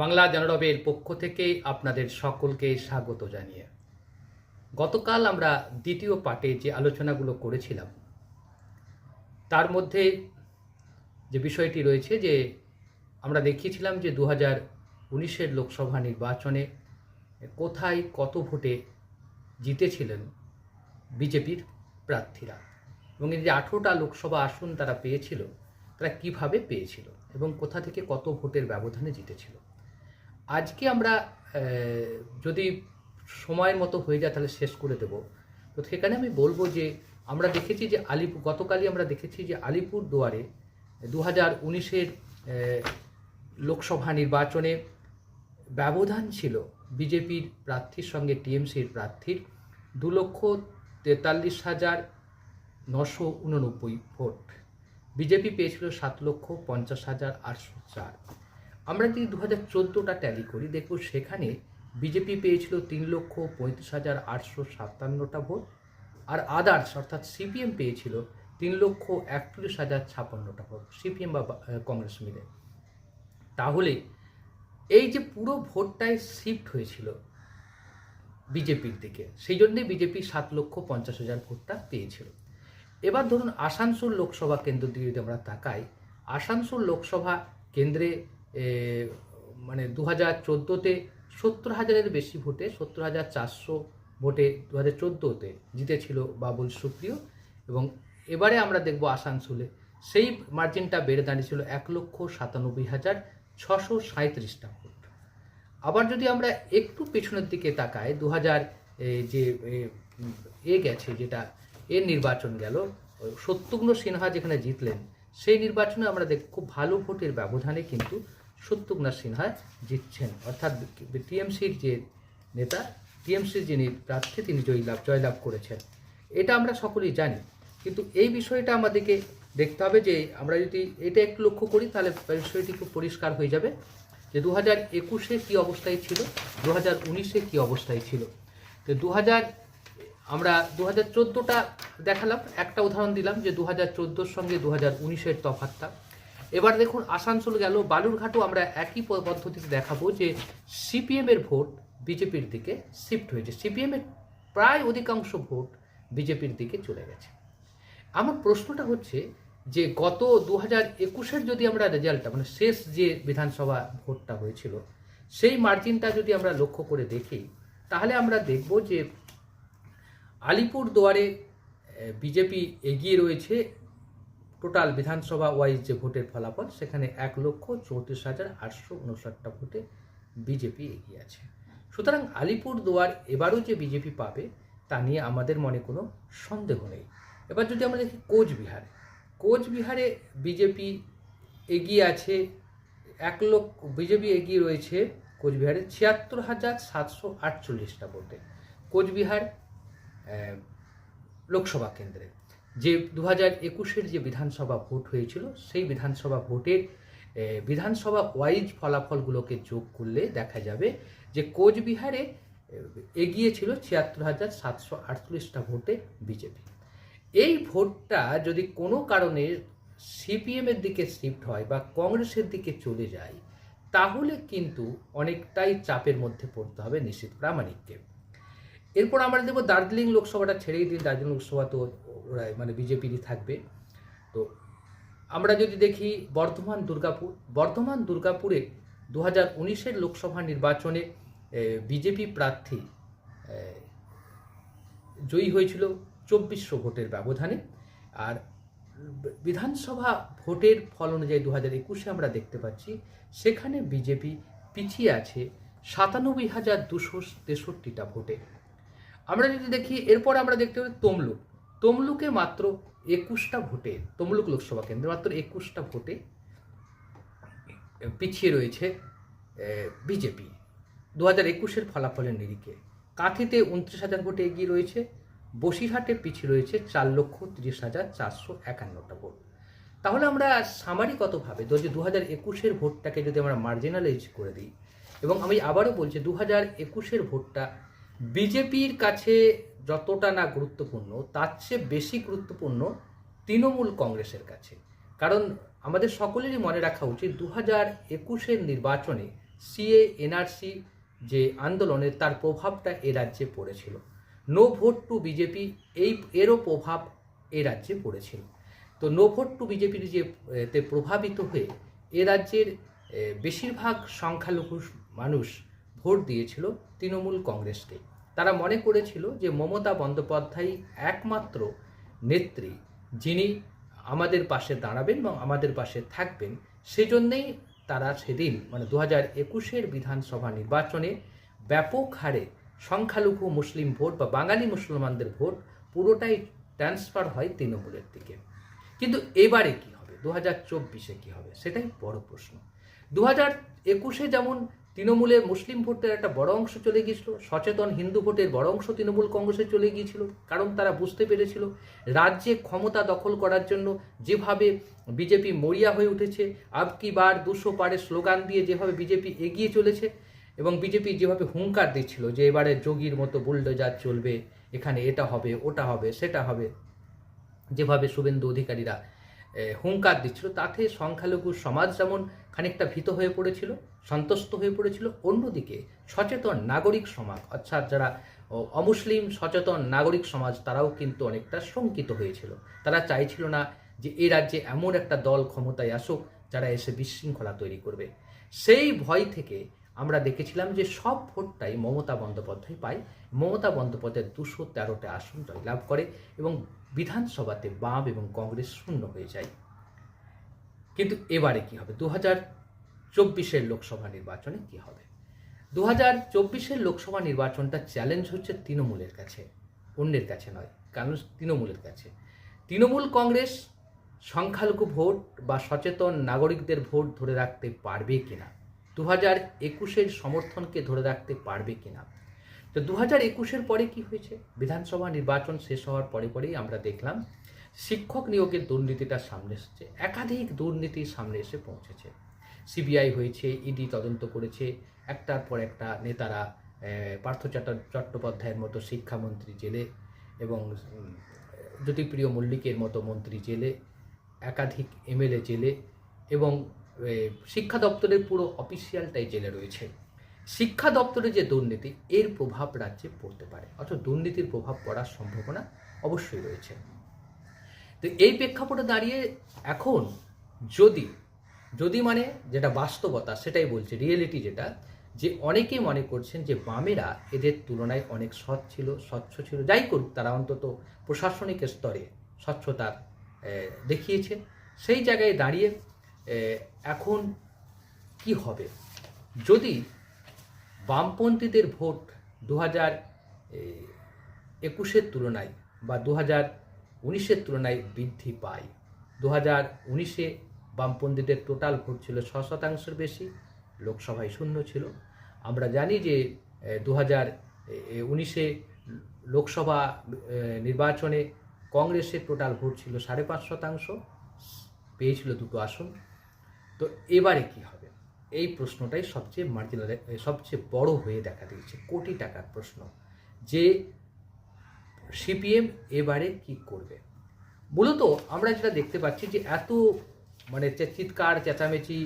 বাংলা জনরবের পক্ষ থেকে আপনাদের সকলকে স্বাগত জানিয়ে। গতকাল আমরা দ্বিতীয় পার্টে যে আলোচনাগুলো করেছিলাম, তার মধ্যে যে বিষয়টি রয়েছে যে আমরা দেখিয়েছিলাম যে দু হাজার উনিশের লোকসভা নির্বাচনে কোথায় কত ভোটে জিতেছিলেন বিজেপির প্রার্থীরা এবং এই যে আঠেরোটা লোকসভা আসন তারা পেয়েছিল, তারা কীভাবে পেয়েছিল এবং কোথা থেকে কত ভোটের ব্যবধানে জিতেছিল। আজকে আমরা যদি সময়ের মতো হয়ে যায় তাহলে শেষ করে দেব। তো সেখানে আমি বলব যে, আমরা দেখেছি যে আলিপুর গতকালই আমরা দেখেছি যে আলিপুর দুয়ারে দু হাজার উনিশের লোকসভা নির্বাচনে ব্যবধান ছিল বিজেপির প্রার্থীর সঙ্গে টিএমসির প্রার্থীর দু লক্ষ তেতাল্লিশ হাজার নশো উননব্বই ভোট। বিজেপি পেয়েছিল সাত লক্ষ পঞ্চাশ হাজার আটশো চার। আমরা যদি দু হাজার চোদ্দোটা ট্যালি করি, দেখব সেখানে বিজেপি পেয়েছিল তিন লক্ষ পঁয়ত্রিশ হাজার আটশো সাতান্নটা ভোট আর আদার্স অর্থাৎ সিপিএম পেয়েছিল তিন লক্ষ একত্রিশ হাজার ছাপান্নটা ভোট সিপিএম বা কংগ্রেস মিলে। তাহলে এই যে পুরো ভোটটাই শিফট হয়েছিল বিজেপির দিকে, সেই জন্যে বিজেপি সাত লক্ষ পঞ্চাশ হাজার ভোটটা পেয়েছিল। এবার ধরুন আসানসোল লোকসভা কেন্দ্র দিয়ে যদি আমরা তাকাই, আসানসোল লোকসভা কেন্দ্রে মানে দু হাজার চোদ্দোতে সত্তর হাজারের বেশি ভোটে সত্তর হাজার চারশো ভোটে দু হাজার চোদ্দোতে জিতেছিল বাবুল সুপ্রিয়। এবং এবারে আমরা দেখব আসানসোলে সেই মার্জিনটা বেড়ে দাঁড়িয়েছিল এক লক্ষ সাতানব্বই হাজার ছশো সাঁত্রিশটা ভোট। আবার যদি আমরা একটু পেছনের দিকে তাকাই দু হাজার যে এ, গেছে যেটা এর নির্বাচন গেল সত্যঘ্ন সিনহা যেখানে জিতলেন সেই নির্বাচনে আমরা দেখ খুব ভালো ভোটের ব্যবধানে কিন্তু সত্যঘ্ন সিনহা জিতছেন। অর্থাৎ টিএমসির যে নেতা, টিএমসির যিনি প্রার্থী, তিনি জয়লাভ জয়লাভ করেছেন। এটা আমরা সকলেই জানি। কিন্তু এই বিষয়টা আমাদেরকে দেখতে হবে যে, আমরা যদি এটা একটু লক্ষ্য করি, তাহলে বিষয়টি খুব পরিষ্কার হয়ে যাবে যে দু হাজার একুশে কী অবস্থায় ছিল? দু হাজার উনিশে কী অবস্থায় ছিল? তো দু হাজার আমরা দু হাজার চোদ্দোটা দেখালাম। একটা উদাহরণ দিলাম যে দু হাজার চোদ্দোর সঙ্গে দু হাজার উনিশের তফাতটা এবার দেখুন, আসানসোল গেল, বালুরঘাটও আমরা একই পদ্ধতিতে দেখাবো যে সিপিএমের ভোট বিজেপির দিকে শিফট হয়েছে। সিপিএমের প্রায় অধিকাংশ ভোট বিজেপির দিকে চলে গেছে। আমার প্রশ্নটা হচ্ছে যে গত দু হাজার একুশের যদি আমরা রেজাল্টটা মানে শেষ যে বিধানসভা ভোটটা হয়েছিল, সেই মার্জিনটা যদি আমরা লক্ষ্য করে দেখি, তাহলে আমরা দেখব যে আলিপুর দুয়ারে বিজেপি এগিয়ে রয়েছে টোটাল বিধানসভা ওয়াইজ যে ভোটের ফলাফল, সেখানে এক লক্ষ চৌত্রিশ হাজার আটশো উনষাটটা ভোটে বিজেপি এগিয়ে আছে। সুতরাং আলিপুর দুয়ার এবারও যে বিজেপি পাবে, তা নিয়ে আমাদের মনে কোনো সন্দেহ নেই। এবার যদি আমরা দেখি কোচবিহার, কোচবিহারে বিজেপি এগিয়ে আছে, এক লক্ষ, বিজেপি এগিয়ে রয়েছে কোচবিহারে ছিয়াত্তর হাজার সাতশো আটচল্লিশটা ভোটে। কোচবিহার লোকসভা কেন্দ্রে। যে দু হাজার একুশের যে বিধানসভা ভোট হয়েছিল, সেই বিধানসভা ভোটের বিধানসভা ওয়াইজ ফলাফলগুলোকে যোগ করলে দেখা যাবে যে কোচবিহারে এগিয়ে ছিল ছিয়াত্তর হাজার সাতশো আটচল্লিশটা ভোটে বিজেপি। এই ভোটটা যদি কোনো কারণে সিপিএমের দিকে শিফট হয় বা কংগ্রেসের দিকে চলে যায়, তাহলে কিন্তু অনেকটাই চাপের মধ্যে পড়তে হবে নিশ্চিত প্রামাণিককে। এরপর আমরা দেখব দার্জিলিং লোকসভাটা ছেড়েই দিই। দার্জিলিং লোকসভা তো মানে বিজেপিরই থাকবে। তো আমরা যদি দেখি বর্ধমান, দুর্গাপুর, বর্ধমান, দুর্গাপুরে দু হাজার উনিশের লোকসভা নির্বাচনে বিজেপি প্রার্থী জয়ী হয়েছিল চব্বিশশো ভোটের ব্যবধানে। আর বিধানসভা ভোটের ফল অনুযায়ী দু হাজার একুশে আমরা দেখতে পাচ্ছি, সেখানে বিজেপি পিছিয়ে আছে সাতানব্বই হাজার দুশো তেষট্টিটা ভোটে। আমরা যদি দেখি, এরপর আমরা দেখতে পাই তমলুক। তমলুকে মাত্র একুশটা ভোটে, তমলুক লোকসভা কেন্দ্রে মাত্র একুশটা ভোটে, পিছিয়ে রয়েছে বিজেপি। দু হাজার একুশের ফলাফলের নিরিখে কাঁথিতে উনত্রিশ হাজার ভোটে এগিয়ে রয়েছে, বসিরহাটে পিছিয়ে রয়েছে চার লক্ষ তিরিশ হাজার চারশো একান্নটা ভোট। তাহলে আমরা সামারিকতভাবে দু হাজার একুশের ভোটটাকে যদি আমরা মার্জিনালাইজ করে দিই, এবং আমি আবারও বলছি দু হাজার একুশের ভোটটা বিজেপির কাছে যতটা না গুরুত্বপূর্ণ, তার চেয়ে বেশি গুরুত্বপূর্ণ তৃণমূল কংগ্রেসের কাছে। কারণ আমাদের সকলেরই মনে রাখা উচিত দু হাজার একুশের নির্বাচনে সিএ, এনআরসি যে আন্দোলনের, তার প্রভাবটা এ রাজ্যে পড়েছিল। নো ভোট টু বিজেপি, এই, এরও প্রভাব এ রাজ্যে পড়েছিল। তো নো ভোট টু বিজেপির যে এতে প্রভাবিত হয়ে এ রাজ্যের বেশিরভাগ সংখ্যালঘু মানুষ ভোট দিয়েছিল। তৃণমূল কংগ্রেসকে। তারা মনে করেছিল যে মমতা বন্দ্যোপাধ্যায় একমাত্র নেত্রী যিনি আমাদের পাশে দাঁড়াবেন এবং আমাদের পাশে থাকবেন, সেজন্যেই তারা সেদিন মানে দু হাজার একুশের বিধানসভা নির্বাচনে ব্যাপক হারে সংখ্যালঘু মুসলিম ভোট বা বাঙালি মুসলমানদের ভোট পুরোটাই ট্রান্সফার হয় তৃণমূলের দিকে। কিন্তু এবারে কি হবে? দু হাজার চব্বিশে কী হবে? সেটাই বড় প্রশ্ন। দু হাজার একুশে যেমন তৃণমূলের মুসলিম ভোটের একটা বড় অংশ চলে গিয়েছিল, সচেতন হিন্দু ভোটের বড় অংশ তৃণমূল কংগ্রেসে চলে গিয়েছিল, কারণ তারা বুঝতে পেরেছিল রাজ্যে ক্ষমতা দখল করার জন্য যেভাবে বিজেপি মরিয়া হয়ে উঠেছে, আব কি বার দুশো পারে স্লোগান দিয়ে যেভাবে বিজেপি এগিয়ে চলেছে এবং বিজেপি যেভাবে হুঙ্কার দিচ্ছিল যে এবারে যোগীর মতো বুলডোজার চলবে, এখানে এটা হবে, ওটা হবে, সেটা হবে, যেভাবে শুভেন্দু অধিকারীরা হুঙ্কার দিচ্ছিল। তাতে সংখ্যালঘু সমাজ যেমন খানিকটা ভীত হয়ে পড়েছিল, সন্তুষ্ট হয়ে পড়েছিল, অন্যদিকে সচেতন নাগরিক সমাজ, অর্থাৎ যারা অমুসলিম সচেতন নাগরিক সমাজ, তারাও কিন্তু অনেকটা শঙ্কিত হয়েছিল। তারা চাইছিল না যে এই রাজ্যে এমন একটা দল ক্ষমতায় আসুক যারা এসে বিশৃঙ্খলা তৈরি করবে। সেই ভয় থেকে আমরা দেখেছিলাম যে সব ভোটটাই মমতা বন্দ্যোপাধ্যায় পায়। মমতা বন্দ্যোপাধ্যায় দুশো তেরোটা আসন জয়লাভ করে এবং বিধানসভাতে বাম এবং কংগ্রেস শূন্য হয়ে যায়। কিন্তু এবারে কি হবে? দু হাজার চব্বিশের লোকসভা নির্বাচনে কি হবে? দু হাজার চব্বিশের লোকসভা নির্বাচনটা চ্যালেঞ্জ হচ্ছে তৃণমূলের কাছে, অন্যের কাছে নয়, কারণ তৃণমূলের কাছে। তৃণমূল কংগ্রেস সংখ্যালঘু ভোট বা সচেতন নাগরিকদের ভোট ধরে রাখতে পারবে কিনা? দু হাজার একুশের সমর্থনকে ধরে রাখতে পারবে কিনা? তো দু হাজার একুশের পরে কি হয়েছে? বিধানসভা নির্বাচন শেষ হওয়ার পরে পরেই আমরা দেখলাম, শিক্ষক নিয়োগের দুর্নীতিটা সামনে এসেছে, একাধিক দুর্নীতি সামনে এসে পৌঁছেছে। সিবিআই হয়েছে, ইডি তদন্ত করেছে, একটার পর একটা নেতারা পার্থ চট্ট- চট্টোপাধ্যায়ের মতো শিক্ষামন্ত্রী জেলে এবং জ্যোতিপ্রিয় মল্লিকের মতো মন্ত্রী জেলে, একাধিক এমএলএ জেলে এবং শিক্ষা দপ্তরের পুরো অফিসিয়ালটাই জেলে রয়েছে। শিক্ষা দপ্তরে যে দুর্নীতি এর প্রভাব রাজ্যে পড়তে পারে। অর্থাৎ দুর্নীতির প্রভাব পড়ার সম্ভাবনা অবশ্যই রয়েছে। তো এই প্রেক্ষাপটে দাঁড়িয়ে এখন যদি যদি মানে যেটা বাস্তবতা সেটাই বলছে রিয়েলিটি যেটা যে অনেকেই মনে করছেন যে বামেরা এদের তুলনায় অনেক সৎ ছিল স্বচ্ছ ছিল। যাই করুক তারা অন্তত প্রশাসনিক স্তরে স্বচ্ছতা আহ, দেখিয়েছে। সেই জায়গায় দাঁড়িয়ে এখন কি হবে? যদি বামপন্থীদের ভোট দু হাজার একুশের তুলনায় বা দু হাজার উনিশের তুলনায় বৃদ্ধি পায় দু হাজার উনিশে বামপন্থীদের টোটাল ভোট ছিল ছ শতাংশের বেশি, লোকসভায় শূন্য ছিল। আমরা জানি যে দু হাজার উনিশে লোকসভা নির্বাচনে কংগ্রেসের টোটাল ভোট ছিল সাড়ে পাঁচ শতাংশ, পেয়েছিল দুটো আসন। তো এবারে কি হবে? এই প্রশ্নটাই সবচেয়ে মার্জিনাল সবচেয়ে বড় হয়ে দেখা দিয়েছে, কোটি টাকার প্রশ্ন। যে সিপিএম এবারে কি করবে? মূলত আমরা যেটা দেখতে পাচ্ছি যে এত মানে চিৎকার, চেঁচামেচি,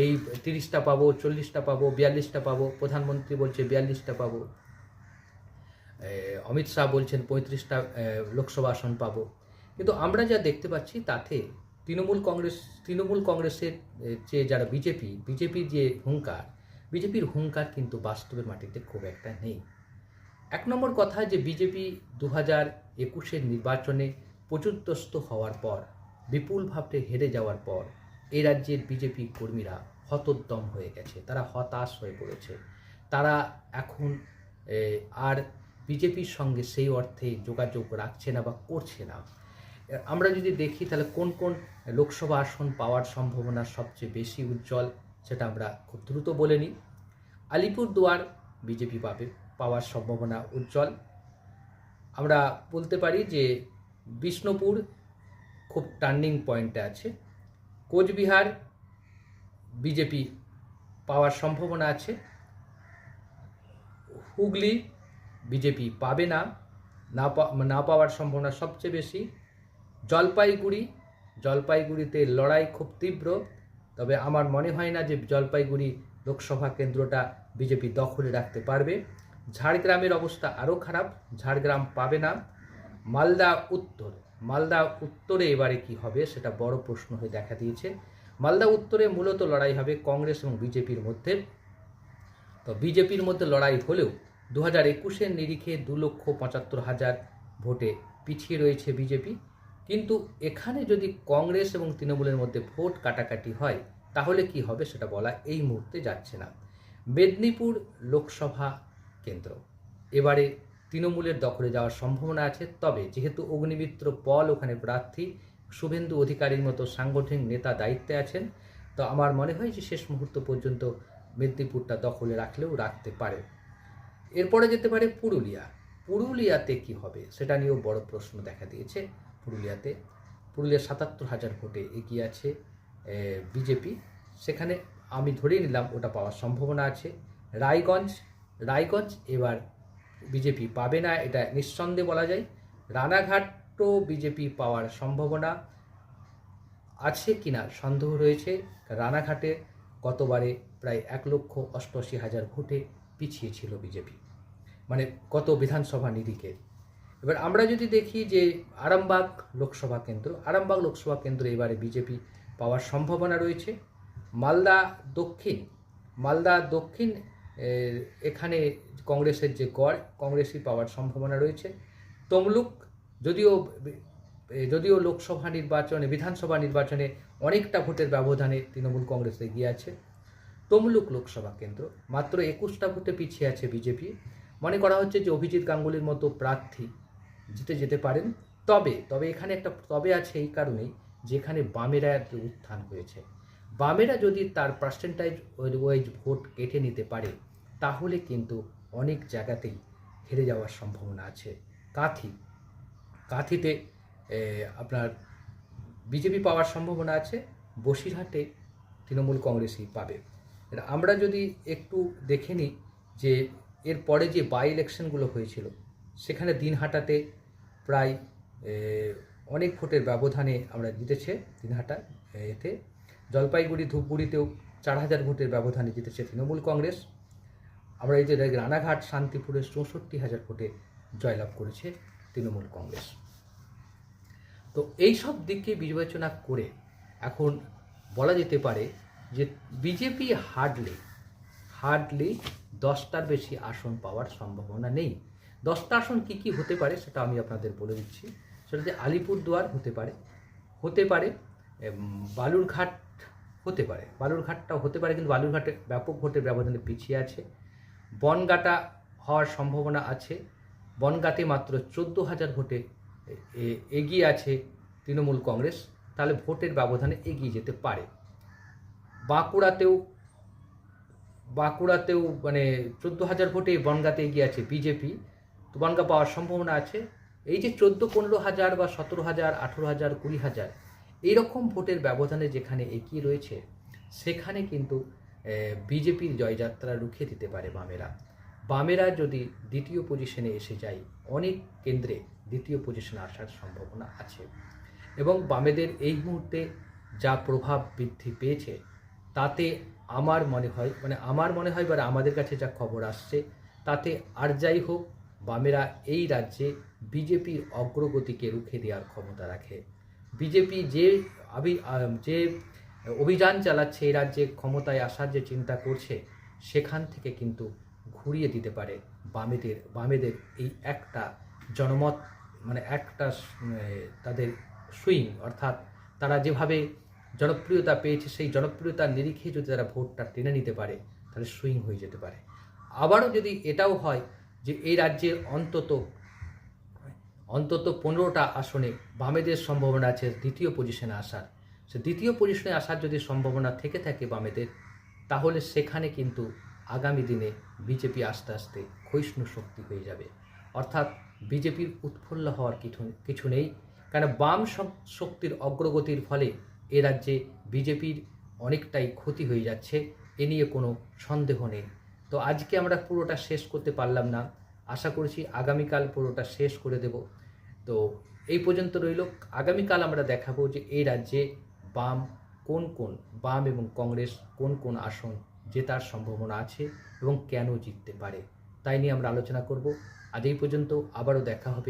এই তিরিশটা পাবো, চল্লিশটা পাবো, বিয়াল্লিশটা পাবো, প্রধানমন্ত্রী বলছে বিয়াল্লিশটা পাবো অমিত শাহ বলছেন পঁয়ত্রিশটা লোকসভা আসন পাবো। কিন্তু আমরা যা দেখতে পাচ্ছি তাতে তৃণমূল কংগ্রেস তৃণমূল কংগ্রেসের এ, যে যারা বিজেপি বিজেপির যে হুঙ্কার বিজেপির হুঙ্কার কিন্তু বাস্তবের মাটিতে খুব একটা নেই। এক নম্বর কথা যে বিজেপি দু হাজার একুশের নির্বাচনে প্রচুরতস্ত হওয়ার পর বিপুলভাবে হেরে যাওয়ার পর এই রাজ্যের বিজেপি কর্মীরা হতোদ্যম হয়ে গেছে তারা হতাশ হয়ে পড়েছে। তারা এখন আর বিজেপির সঙ্গে সেই অর্থে যোগাযোগ রাখছে না বা করছে না। আমরা যদি দেখি তাহলে কোন কোন লোকসভা আসন পাওয়ার সম্ভাবনা সবচেয়ে বেশি উজ্জ্বল, সেটা আমরা খুব দ্রুত বলে নিই। আলিপুরদুয়ার বিজেপি পাবে, পাওয়ার সম্ভাবনা উজ্জ্বল। আমরা বলতে পারি যে বিষ্ণুপুর খুব টার্নিং পয়েন্টে আছে। কোচবিহার বিজেপি পাওয়ার সম্ভাবনা আছে। হুগলি বিজেপি পাবে না না পাওয়ার সম্ভাবনা সবচেয়ে বেশি। জলপাইগুড়ি জলপাইগুড়িতে লড়াই খুব তীব্র, তবে আমার মনে হয় না যে জলপাইগুড়ি লোকসভা কেন্দ্রটা বিজেপি দখলে রাখতে পারবে। ঝাড়গ্রামের অবস্থা আরও খারাপ, ঝাড়গ্রাম পাবে না। মালদা উত্তর, মালদা উত্তরে এবারে কি হবে সেটা বড় প্রশ্ন হয়ে দেখা দিয়েছে। মালদা উত্তরে মূলত লড়াই হবে কংগ্রেস এবং বিজেপির মধ্যে। তো বিজেপির মধ্যে লড়াই হলেও দু হাজার একুশের নিরিখে দু লক্ষ পঁচাত্তর হাজার ভোটে পিছিয়ে রয়েছে বিজেপি। কিন্তু এখানে যদি কংগ্রেস এবং তৃণমূলের মধ্যে ভোট কাটাকাটি হয়, তাহলে কি হবে সেটা বলা এই মুহূর্তে যাচ্ছে না। মেদিনীপুর লোকসভা কেন্দ্র। এবারে তৃণমূলের দখলে যাওয়ার সম্ভাবনা আছে, তবে যেহেতু অগ্নিমিত্র পল ওখানে প্রার্থী, শুভেন্দু অধিকারীর মতো সাংগঠনিক নেতা দায়িত্বে আছেন, তো আমার মনে হয় যে শেষ মুহূর্ত পর্যন্ত মেদিনীপুরটা দখলে রাখলেও রাখতে পারে। এরপরে যেতে পারে পুরুলিয়া। পুরুলিয়াতে কি হবে সেটা নিয়েও বড় প্রশ্ন দেখা দিয়েছে। পুরুলিয়াতে। পুরুলিয়া সাতাত্তর হাজার ভোটে এগিয়ে আছে বিজেপি। সেখানে আমি ধরেই নিলাম, ওটা পাওয়ার সম্ভাবনা আছে। রায়গঞ্জ রায়গঞ্জ এবার বিজেপি পাবে না, এটা নিঃসন্দেহে বলা যায়। রানাঘাটও বিজেপি পাওয়ার সম্ভাবনা আছে কিনা সন্দেহ রয়েছে। রানাঘাটে গতবারে প্রায় এক লক্ষ অষ্টআশি হাজার ভোটে পিছিয়ে ছিল বিজেপি। মানে গত বিধানসভা নিরিখে। এবার আমরা যদি দেখি যে আরামবাগ লোকসভা কেন্দ্র, আরামবাগ লোকসভা কেন্দ্র এবারে বিজেপি পাওয়ার সম্ভাবনা রয়েছে। মালদা দক্ষিণ মালদা দক্ষিণ এখানে কংগ্রেসের যে গড়, কংগ্রেসই পাওয়ার সম্ভাবনা রয়েছে। তমলুক, যদিও যদিও লোকসভা নির্বাচনে, বিধানসভা নির্বাচনে অনেকটা ভোটের ব্যবধানে তৃণমূল কংগ্রেস এগিয়ে আছে। তমলুক লোকসভা কেন্দ্র, মাত্র একুশটা ভোটে পিছিয়ে আছে বিজেপি। মনে করা হচ্ছে যে অভিজিৎ গাঙ্গুলির মতো প্রার্থী জিতে যেতে পারেন। তবে তবে এখানে একটা, তবে আছে এই কারণেই যেখানে বামেরা উত্থান হয়েছে। বামেরা যদি তার পার্সেন্টাইজ ওয়াইজ ভোট কেটে নিতে পারে, তাহলে কিন্তু অনেক জায়গাতেই হেরে যাওয়ার সম্ভাবনা আছে। কাঁথি, কাঁথিতে আপনার বিজেপি পাওয়ার সম্ভাবনা আছে, বসিরহাটে তৃণমূল কংগ্রেসই পাবে। আমরা যদি একটু দেখে নিই যে এর পরে যে বাই ইলেকশনগুলো হয়েছিল সেখানে দিনহাটাতে প্রায় অনেক ভোটের ব্যবধানে আমরা জিতেছে দিনহাটা এতে। জলপাইগুড়ি, ধূপগুড়িতেও চার হাজার ভোটের ব্যবধানে জিতেছে তৃণমূল কংগ্রেস। আমরা এই যে রানাঘাট, শান্তিপুরে চৌষট্টি হাজার ভোটে জয়লাভ করেছে তৃণমূল কংগ্রেস। তো এই সব দিককে বিবেচনা করে এখন বলা যেতে পারে যে বিজেপি হার্ডলি হার্ডলি দশটার বেশি আসন পাওয়ার সম্ভাবনা নেই। দশটা আসন কি কি হতে পারে সেটা আমি আপনাদের বলে দিচ্ছি। সেটা যে আলিপুরদুয়ার হতে পারে হতে পারে বালুরঘাট হতে পারে। বালুরঘাটটাও হতে পারে কিন্তু বালুরঘাটে ব্যাপক ভোটের ব্যবধানে পিছিয়ে আছে। বনগাটা হওয়ার সম্ভাবনা আছে। বনগাতে মাত্র চোদ্দ হাজার ভোটে এগিয়ে আছে তৃণমূল কংগ্রেস। তাহলে ভোটের ব্যবধানে এগিয়ে যেতে পারে। বাঁকুড়াতেও বাঁকুড়াতেও মানে চোদ্দ হাজার ভোটে বনগাতে এগিয়ে আছে বিজেপি। তো বনগা পাওয়ার সম্ভাবনা আছে। এই যে চোদ্দ, পনেরো হাজার বা সতেরো হাজার, আঠেরো হাজার, কুড়ি হাজার, এইরকম ভোটের ব্যবধানে যেখানে এগিয়ে রয়েছে, সেখানে কিন্তু বিজেপির জয়যাত্রা রুখে দিতে পারে বামেরা। বামেরা যদি দ্বিতীয় পজিশনে এসে যায়, অনেক কেন্দ্রে দ্বিতীয় পজিশনে আসার সম্ভাবনা আছে। এবং বামেদের এই মুহূর্তে যা প্রভাব বৃদ্ধি পেয়েছে, তাতে আমার মনে হয় মানে আমার মনে হয় বা আমাদের কাছে যা খবর আসছে, তাতে আর যাই হোক বামেরা এই রাজ্যে বিজেপির অগ্রগতিকে রুখে দেওয়ার ক্ষমতা রাখে। বিজেপি যে আবি যে অভিযান চালাচ্ছে এই রাজ্যে ক্ষমতায় আসার যে চিন্তা করছে, সেখান থেকে কিন্তু ঘুরিয়ে দিতে পারে বামেদের বামেদের এই একটা জনমত মানে একটা তাদের সুইং। অর্থাৎ তারা যেভাবে জনপ্রিয়তা পেয়েছে, সেই জনপ্রিয়তার নিরিখে যদি তারা ভোটটা টেনে নিতে পারে, তাহলে সুইং হয়ে যেতে পারে। আবারও যদি এটাও হয় যে এই রাজ্যে অন্তত অন্তত পনেরোটা আসনে বামেদের সম্ভাবনা আছে, দ্বিতীয় পজিশনে আসার। সে দ্বিতীয় পজিশনে আসার যদি সম্ভাবনা থেকে থাকে বামেদের, তাহলে সেখানে কিন্তু আগামী দিনে বিজেপি আস্তে আস্তে ক্ষয়িষ্ণু শক্তি হয়ে যাবে। অর্থাৎ বিজেপির উৎফুল্ল হওয়ার কিছু কিছু নেই। কারণ বাম শক্তির অগ্রগতির ফলে এ রাজ্যে বিজেপির অনেকটাই ক্ষতি হয়ে যাচ্ছে, এ নিয়ে কোনো সন্দেহ নেই। তো আজকে আমরা পুরোটা শেষ করতে পারলাম না। আশা করছি আগামীকাল পুরোটা শেষ করে দেব। তো এই পর্যন্ত রইল। আগামীকাল আমরা দেখাবো যে এই রাজ্যে বাম কোন কোন, বাম এবং কংগ্রেস কোন কোন আসন জেতার সম্ভাবনা আছে এবং কেন জিততে পারে, তাই নিয়ে আমরা আলোচনা করব। আজ এই পর্যন্ত আবারও দেখা হবে।